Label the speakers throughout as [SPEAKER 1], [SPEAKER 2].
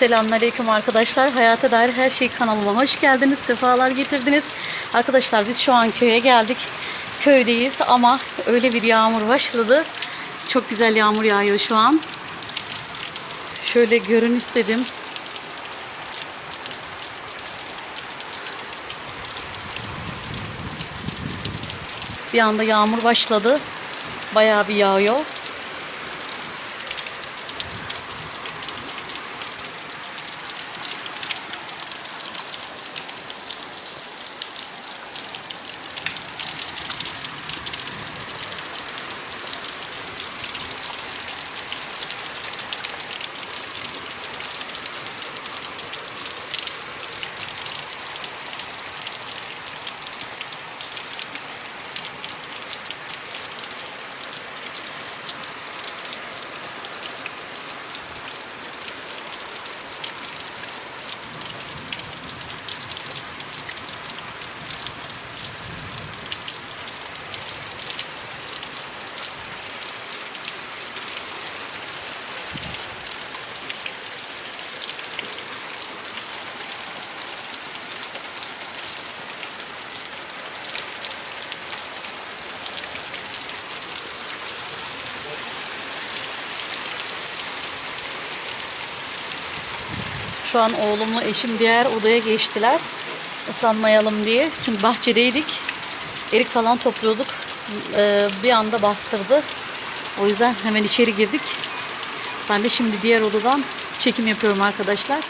[SPEAKER 1] Selamünaleyküm arkadaşlar. Hayata dair her şey kanalıma hoş geldiniz. Sefalar getirdiniz. Arkadaşlar biz şu an köye geldik. Köydeyiz ama öyle bir yağmur başladı. Çok güzel yağmur yağıyor şu an. Şöyle görün istedim. Bir anda yağmur başladı. Bayağı bir yağıyor. Şu an oğlumla eşim diğer odaya geçtiler. Islanmayalım diye. Çünkü bahçedeydik. Erik falan topluyorduk. Ee, bir anda bastırdı. O yüzden hemen içeri girdik. Ben de şimdi diğer odadan çekim yapıyorum arkadaşlar.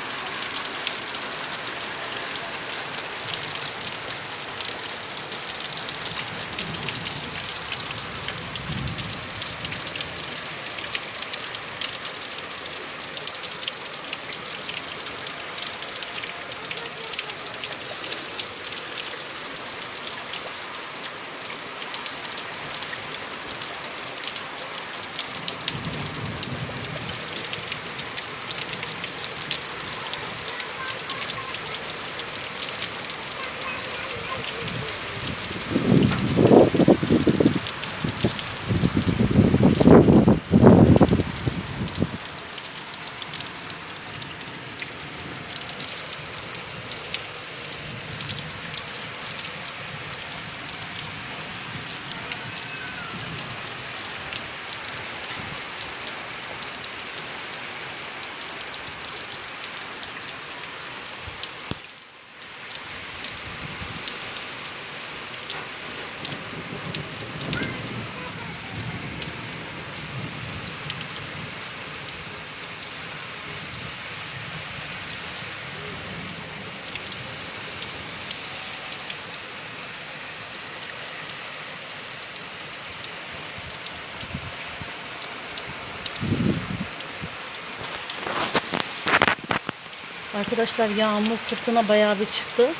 [SPEAKER 1] Arkadaşlar yağmur fırtına bayağı bir çıktı.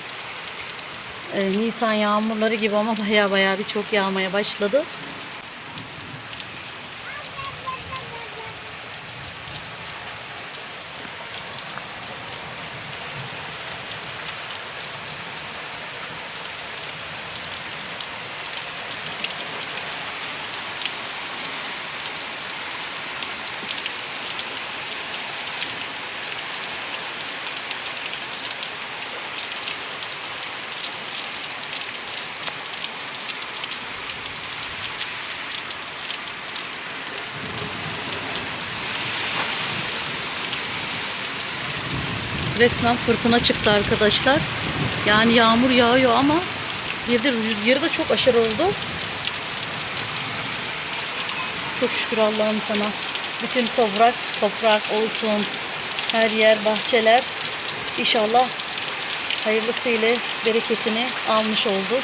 [SPEAKER 1] Ee, Nisan yağmurları gibi ama bayağı bayağı bir çok yağmaya başladı. Resmen fırtına çıktı arkadaşlar. Yani yağmur yağıyor ama bir de rüzgarı da çok aşırı oldu. Çok şükür Allah'ım sana. Bütün toprak, toprak olsun. Her yer, bahçeler. İnşallah hayırlısıyla bereketini almış oldu.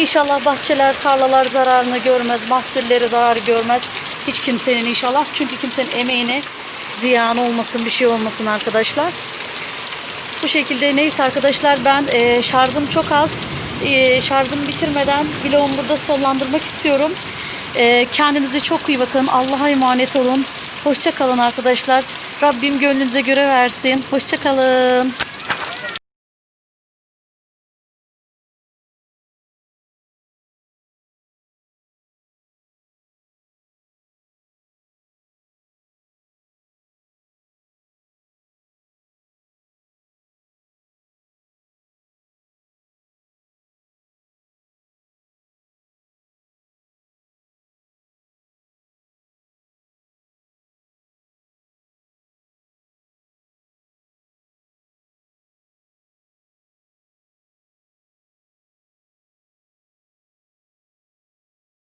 [SPEAKER 1] İnşallah bahçeler, tarlalar zararını görmez, mahsulleri zarar görmez. Hiç kimsenin inşallah. Çünkü kimsenin emeğine ziyan olmasın, bir şey olmasın arkadaşlar. Bu şekilde neyse arkadaşlar ben e, şarjım çok az. E, şarjımı bitirmeden vlogumu burada sonlandırmak istiyorum. E, kendinize çok iyi bakın. Allah'a emanet olun. Hoşça kalın arkadaşlar. Rabbim gönlünüze göre versin. Hoşça kalın.